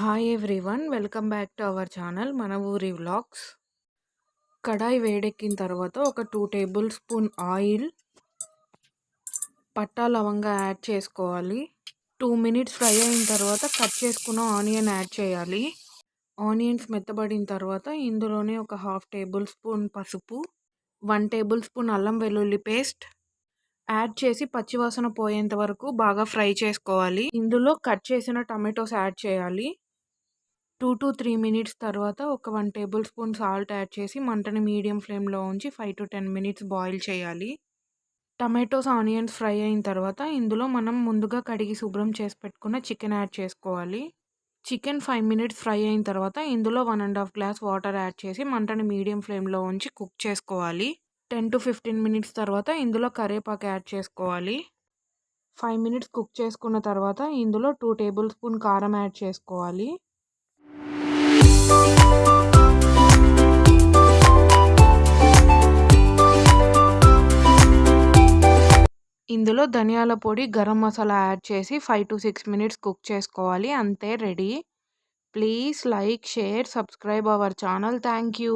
Hi everyone welcome back to our channel మన ఊరి vlogs కడాయి వేడెక్కిన తర్వాత ఒక టూ టేబుల్ స్పూన్ ఆయిల్ పట్టా లవంగా యాడ్ చేసుకోవాలి టూ మినిట్స్ ఫ్రై అయిన తర్వాత కట్ చేసుకున్న ఆనియన్ యాడ్ చేయాలి. ఆనియన్స్ మెత్తబడిన తర్వాత ఇందులోనే ఒక హాఫ్ టేబుల్ స్పూన్ పసుపు వన్ టేబుల్ స్పూన్ అల్లం వెల్లుల్లి పేస్ట్ యాడ్ చేసి పచ్చివాసన పోయేంత వరకు బాగా ఫ్రై చేసుకోవాలి. ఇందులో కట్ చేసిన టమాటోస్ యాడ్ చేయాలి. టూ టు త్రీ మినిట్స్ తర్వాత ఒక one tablespoon salt add చేసి మంటని మీడియం ఫ్లేమ్లో ఉంచి five to ten minutes boil చేయాలి. టమాటోస్ ఆనియన్స్ ఫ్రై అయిన తర్వాత ఇందులో మనం ముందుగా కడిగి శుభ్రం చేసి పెట్టుకున్న చికెన్ యాడ్ చేసుకోవాలి. చికెన్ ఫైవ్ మినిట్స్ ఫ్రై అయిన తర్వాత ఇందులో one and half glass water add చేసి మంటని మీడియం ఫ్లేమ్లో ఉంచి కుక్ చేసుకోవాలి. టెన్ టు ఫిఫ్టీన్ మినిట్స్ తర్వాత ఇందులో కరివేపాకు యాడ్ చేసుకోవాలి. ఫైవ్ మినిట్స్ కుక్ చేసుకున్న తర్వాత ఇందులో టూ టేబుల్ స్పూన్ కారం యాడ్ చేసుకోవాలి. ఇందులో ధనియాల పొడి గరం మసాలా యాడ్ చేసి five to six minutes cook చేసుకోవాలి. అంతే ready. Please like share subscribe our channel thank you